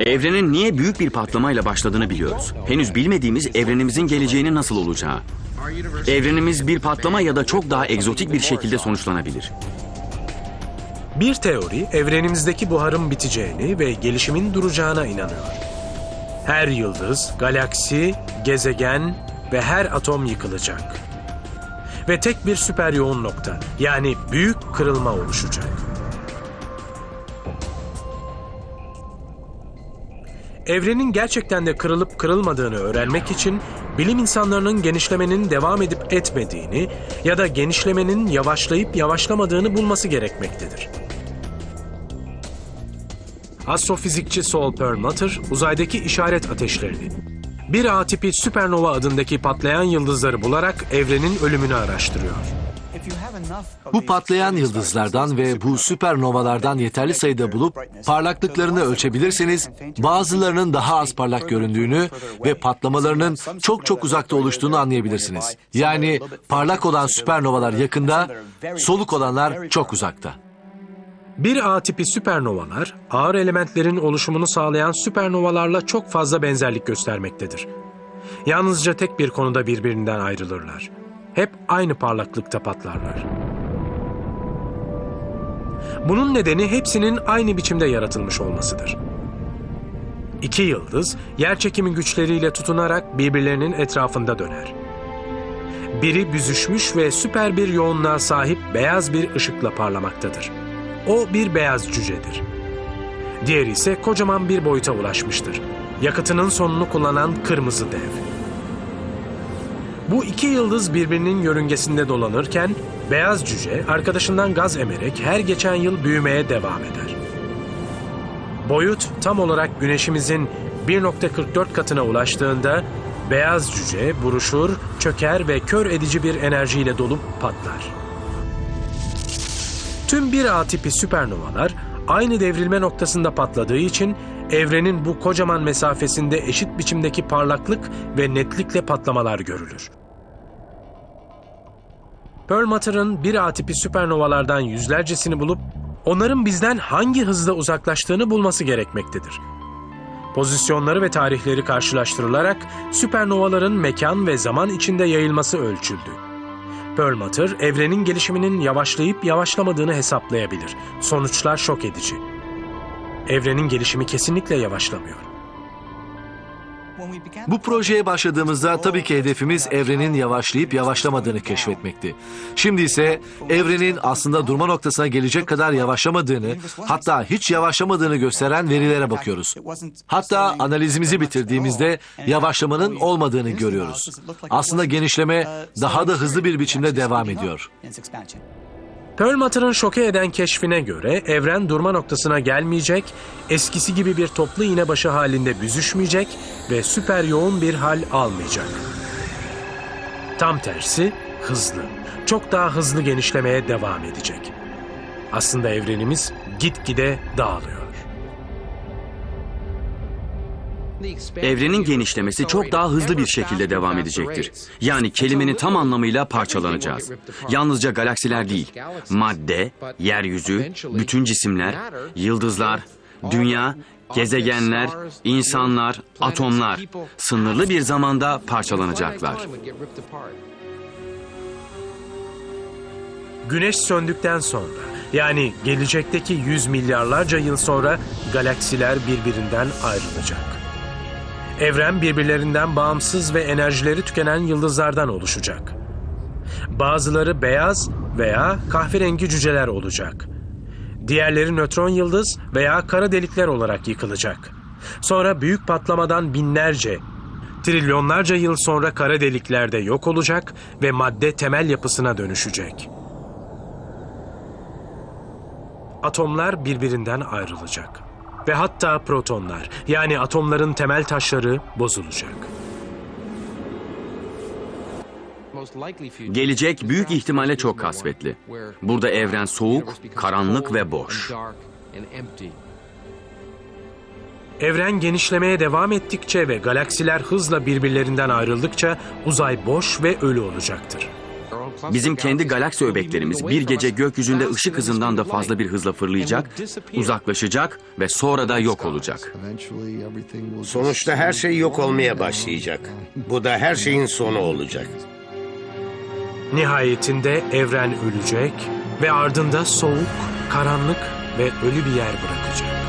Evrenin niye büyük bir patlamayla başladığını biliyoruz. Henüz bilmediğimiz evrenimizin geleceğinin nasıl olacağı. Evrenimiz bir patlama ya da çok daha egzotik bir şekilde sonuçlanabilir. Bir teori evrenimizdeki buharın biteceğini ve gelişimin duracağına inanıyor. Her yıldız, galaksi, gezegen ve her atom yıkılacak. Ve tek bir süper yoğun nokta yani büyük kırılma oluşacak. Evrenin gerçekten de kırılıp kırılmadığını öğrenmek için bilim insanlarının genişlemenin devam edip etmediğini ya da genişlemenin yavaşlayıp yavaşlamadığını bulması gerekmektedir. Astrofizikçi Saul Perlmutter uzaydaki işaret ateşlerini, bir A tipi süpernova adındaki patlayan yıldızları bularak evrenin ölümünü araştırıyor. Bu patlayan yıldızlardan ve bu süpernovalardan yeterli sayıda bulup parlaklıklarını ölçebilirseniz bazılarının daha az parlak göründüğünü ve patlamalarının çok çok uzakta oluştuğunu anlayabilirsiniz. Yani parlak olan süpernovalar yakında, soluk olanlar çok uzakta. Bir A tipi süpernovalar, ağır elementlerin oluşumunu sağlayan süpernovalarla çok fazla benzerlik göstermektedir. Yalnızca tek bir konuda birbirinden ayrılırlar. Hep aynı parlaklıkta patlarlar. Bunun nedeni hepsinin aynı biçimde yaratılmış olmasıdır. İki yıldız, yer çekimi güçleriyle tutunarak birbirlerinin etrafında döner. Biri büzüşmüş ve süper bir yoğunluğa sahip beyaz bir ışıkla parlamaktadır. O bir beyaz cücedir. Diğeri ise kocaman bir boyuta ulaşmıştır. Yakıtının sonunu kullanan kırmızı dev. Bu iki yıldız birbirinin yörüngesinde dolanırken beyaz cüce arkadaşından gaz emerek her geçen yıl büyümeye devam eder. Boyut tam olarak güneşimizin 1.44 katına ulaştığında beyaz cüce buruşur, çöker ve kör edici bir enerjiyle dolup patlar. Tüm bir A tipi süpernovalar aynı devrilme noktasında patladığı için evrenin bu kocaman mesafesinde eşit biçimdeki parlaklık ve netlikle patlamalar görülür. Perlmutter'ın bir A tipi süpernovalardan yüzlercesini bulup onların bizden hangi hızla uzaklaştığını bulması gerekmektedir. Pozisyonları ve tarihleri karşılaştırılarak süpernovaların mekan ve zaman içinde yayılması ölçüldü. Perlmutter, evrenin gelişiminin yavaşlayıp yavaşlamadığını hesaplayabilir. Sonuçlar şok edici. Evrenin gelişimi kesinlikle yavaşlamıyor. Bu projeye başladığımızda tabii ki hedefimiz evrenin yavaşlayıp yavaşlamadığını keşfetmekti. Şimdi ise evrenin aslında durma noktasına gelecek kadar yavaşlamadığını, hatta hiç yavaşlamadığını gösteren verilere bakıyoruz. Hatta analizimizi bitirdiğimizde yavaşlamanın olmadığını görüyoruz. Aslında genişleme daha da hızlı bir biçimde devam ediyor. Perlmutter'ın şoke eden keşfine göre evren durma noktasına gelmeyecek, eskisi gibi bir toplu iğne başı halinde büzüşmeyecek ve süper yoğun bir hal almayacak. Tam tersi hızlı, çok daha hızlı genişlemeye devam edecek. Aslında evrenimiz gitgide dağılıyor. Evrenin genişlemesi çok daha hızlı bir şekilde devam edecektir. Yani kelimenin tam anlamıyla parçalanacağız. Yalnızca galaksiler değil, madde, yeryüzü, bütün cisimler, yıldızlar, dünya, gezegenler, insanlar, atomlar sınırlı bir zamanda parçalanacaklar. Güneş söndükten sonra yani gelecekteki yüz milyarlarca yıl sonra galaksiler birbirinden ayrılacak. Evren birbirlerinden bağımsız ve enerjileri tükenen yıldızlardan oluşacak. Bazıları beyaz veya kahverengi cüceler olacak. Diğerleri nötron yıldız veya kara delikler olarak yıkılacak. Sonra büyük patlamadan binlerce, trilyonlarca yıl sonra kara deliklerde yok olacak ve madde temel yapısına dönüşecek. Atomlar birbirinden ayrılacak. Ve hatta protonlar yani atomların temel taşları bozulacak. Gelecek büyük ihtimalle çok kasvetli. Burada evren soğuk, karanlık ve boş. Evren genişlemeye devam ettikçe ve galaksiler hızla birbirlerinden ayrıldıkça uzay boş ve ölü olacaktır. Bizim kendi galaksi öbeklerimiz bir gece gökyüzünde ışık hızından da fazla bir hızla fırlayacak, uzaklaşacak ve sonra da yok olacak. Sonuçta her şey yok olmaya başlayacak. Bu da her şeyin sonu olacak. Nihayetinde evren ölecek ve ardında soğuk, karanlık ve ölü bir yer bırakacak.